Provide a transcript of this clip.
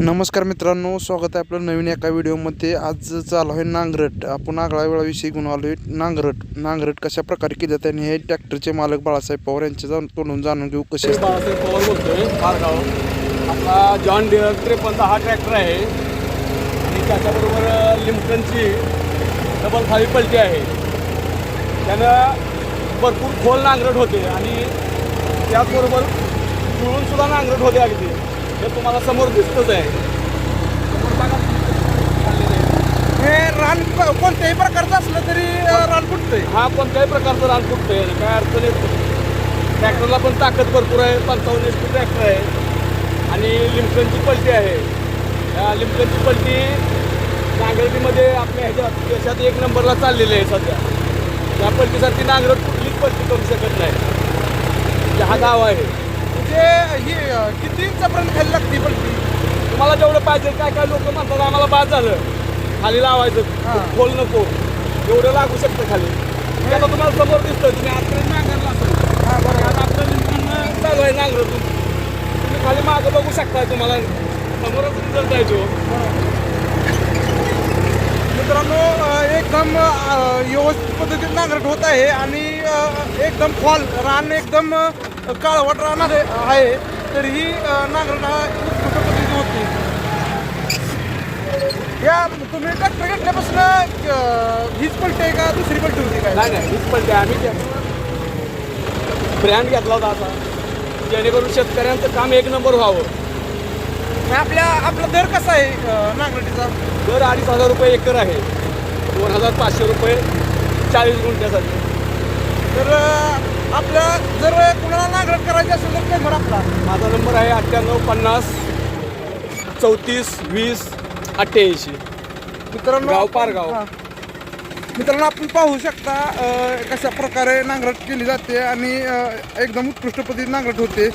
नमस्कार मित्रांनो स्वागत आहे आपलं नवीन एका व्हिडिओमध्ये. आज चालू आहे नांगरट. आपण आगळा वेळाविषयी घेऊन आलो आहे नांगरट नांगरट कशा प्रकारे केली जाते आणि हे ट्रॅक्टरचे मालक बाळासाहेब पवार यांच्या जाऊन तोंडून जाणून घेऊ कसे बाळासाहेब पवार बोलतोय पारगाव आपला जॉन डिअर त्रेपन्न हा ट्रॅक्टर आहे. आणि त्याच्याबरोबर लिमकनची डबल फाईव्ह पलटी आहे. त्यानं भरपूर खोल नांगरट होते आणि त्याचबरोबर जुळून सुद्धा नांगरट होते अगदी. हे तुम्हाला समोर दिसतच आहे. हे रान कोणत्याही प्रकारचं असलं तरी रान फुटतंय. हा कोणत्याही प्रकारचं रान फुटतंय. काय अडचण येत ट्रॅक्टरला पण ताकद भरपूर आहे. पंचावन्न एच पी ट्रॅक्टर आहे. आणि लिमकनची पलटी आहे. या लिमकनची पलटी नांगरटीमध्ये आपल्या ह्याच्यात देशात एक नंबरला चाललेली आहे सध्या. त्या पलटीसाठी नांगरट कुठलीच पलटी करू शकत नाही. हा गाव आहे. म्हणजे ही किती इंचापर्यंत खाली लागते पलटी? तुम्हाला जेवढं पाहिजे काय काय लोक म्हणतात आम्हाला बाद झालं. खाली लावायचं. हा. खोल नको. एवढं लागू शकतं खाली. हे आता तुम्हाला समोर दिसतं तुम्ही आजपर्यंत नांगरला असेल. हां बरोबर. आता आपलं लिंबून चालू आहे नांगरतून. तुम्ही खाली मागं बघू शकताय तुम्हाला. समोरच रिझल्ट द्यायचो मित्रांनो अ, एकदम अ, व्यवस्थित पद्धतीने नांगरट होत आहे आणि अ, एकदम फॉल रान एकदम अ, काळवट रान आहे आहे. तरीही हा उत्कृष्ट होते. या तुम्ही ट्रॅक्टर घेतल्यापासून हीच पलटी आहे का दुसरी पलटी होती काय? नाही नाही हीच पलटी आम्ही ब्रँड घेतला होता असा. जेणेकरून शेतकऱ्यांचं काम एक नंबर व्हावं. आणि आपल्या आपला दर कसा आहे नांगरटीचा? दर अडीच हजार रुपये एकर आहे. दोन हजार पाचशे रुपये चाळीस गुंठ्यासाठी. आपल्या जर कुणाला नांगरट करायची असेल तर नंबर आपला माझा नंबर आहे अठ्ठ्याण्णव पन्नास चौतीस वीस अठ्ठ्याऐंशी मित्रांनो गाव पारगाव. हां. मित्रांनो आपण पाहू शकता अ, कशा प्रकारे नांगरट केली जाते आणि अ, एकदम उत्कृष्ट पद्धतीने नांगरट होते